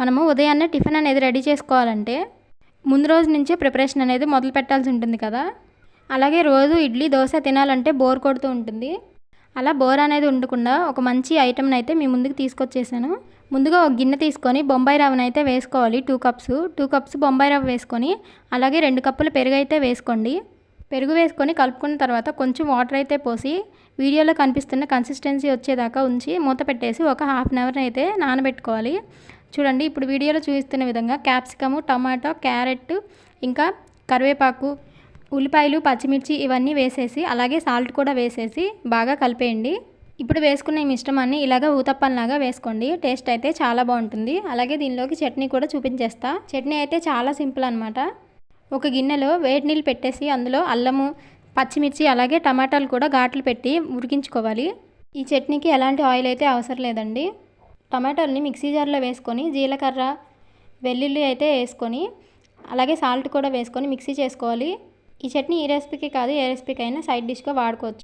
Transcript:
మనము ఉదయాన్నే టిఫిన్ అనేది రెడీ చేసుకోవాలంటే ముందు రోజు నుంచే ప్రిపరేషన్ అనేది మొదలు పెట్టాల్సి ఉంటుంది కదా. అలాగే రోజు ఇడ్లీ దోశ తినాలంటే బోర్ కొడుతూ ఉంటుంది. అలా బోర్ అనేది ఉండకుండా ఒక మంచి ఐటెంని అయితే మీ ముందుకు తీసుకొచ్చేసాను. ముందుగా ఒక గిన్నె తీసుకొని బొంబాయి రవ్వను అయితే వేసుకోవాలి. Two cups. Two cups Bombay rava వేసుకొని అలాగే రెండు కప్పులు పెరుగు అయితే వేసుకోండి. పెరుగు వేసుకొని కలుపుకున్న తర్వాత కొంచెం వాటర్ అయితే పోసి వీడియోలో కనిపిస్తున్న కన్సిస్టెన్సీ వచ్చేదాకా ఉంచి మూత పెట్టేసి ఒక హాఫ్ అన్ అవర్ అయితే నానబెట్టుకోవాలి. చూడండి ఇప్పుడు వీడియోలో చూపిస్తున్న విధంగా క్యాప్సికము టమాటో క్యారెట్ ఇంకా కరివేపాకు ఉల్లిపాయలు పచ్చిమిర్చి ఇవన్నీ వేసేసి అలాగే సాల్ట్ కూడా వేసేసి బాగా కలిపేయండి. ఇప్పుడు వేసుకున్న ఈ మిశ్రమాన్ని ఇలాగ ఊతప్పంలాగా వేసుకోండి. టేస్ట్ అయితే చాలా బాగుంటుంది. అలాగే దీనిలోకి చట్నీ కూడా చూపించేస్తా. చట్నీ అయితే చాలా సింపుల్ అనమాట ఒక గిన్నెలో వేడి నీళ్ళు పెట్టేసి అందులో అల్లము పచ్చిమిర్చి అలాగే టమాటాలు కూడా ఘాట్లు పెట్టి ఉడికించుకోవాలి. ఈ చట్నీకి ఎలాంటి ఆయిల్ అయితే అవసరం లేదండి. టమాటాలని మిక్సీ జార్లో వేసుకొని జీలకర్ర వెల్లుల్లి అయితే వేసుకొని అలాగే సాల్ట్ కూడా వేసుకొని మిక్సీ చేసుకోవాలి. ఈ చట్నీ ఈ రెసిపీకి కాదు ఏ రెసిపీకి అయినా సైడ్ డిష్గా వాడుకోవచ్చు.